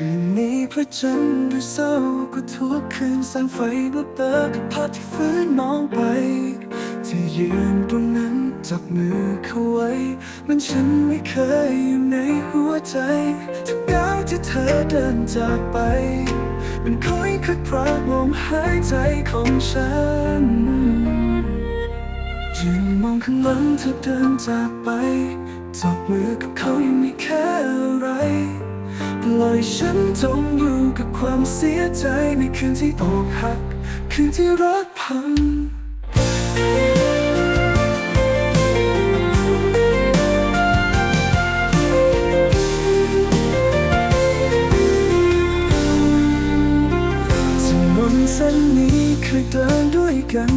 คืนนี้พระจันทร์ดูเศร้าก็ทุกคืนแสงไฟบลเตอกับภาพที่ฟื้นมองไป ที่ยืนตรงนั้นจับมือเขาไว้ มันฉันไม่เคยอยู่ในหัวใจทุกก้าวที่เธอเดินจากไปเป็นคอยคัดพรากลมหายใจของฉันยืนมองข้างหลังเธอเดินจากไปจับมือกับเขายัง ลอยฉันจมอยู่กับความเสียใจในคืนที่อกหัก คืนที่รักพังถนนเส้นนี้เคยเดินด้วยกัน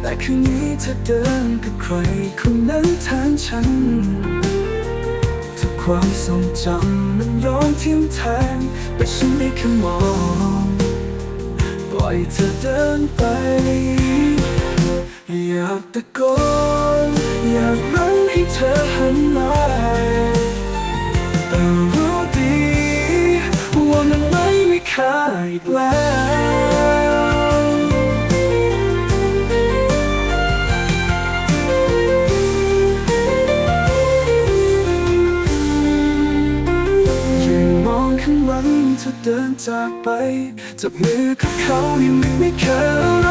แต่คืนนี้เธอเดินกับใครคนนั้นแทนฉัน ความทรงจำมันย้อนทิ่มแทงแต่ฉันได้แค่มอง ปล่อยเธอเดินไป อยากตะโกนอยากรั้งให้เธอหันมาแต่รู้ดีว่ามันไม่มีค่าอีกแล้ว ถ้างเธอเดินจากไป จับมือกับเขายังไม่มีแค่อะไร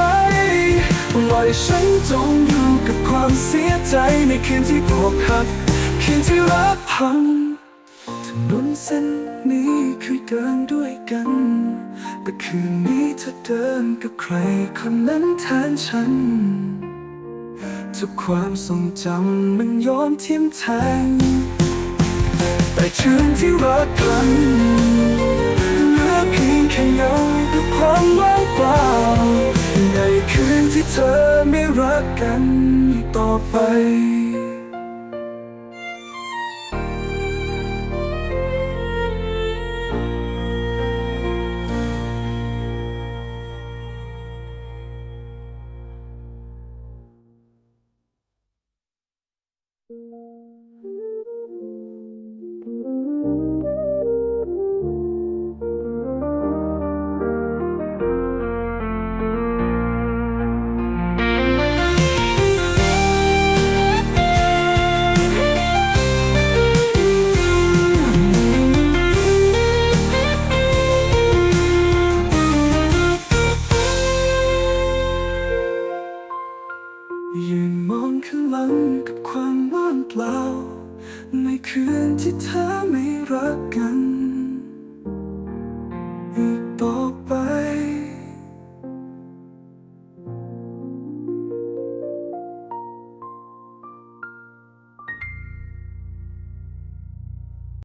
ปล่อยฉันจมอยู่กับความเสียใจในคืนที่อกหักคืนที่รักพังถนนเส้นนี้เคยเดินด้วยกัน แต่คืนนี้เธอเดินกับใครคนนั้นแทนฉันทุกความทรงจำมันย้อนทิ่มแทงแต่คืนที่รักกัน ไปยื กับความว่างเปล่าในคืนที่เธอไม่รักกัน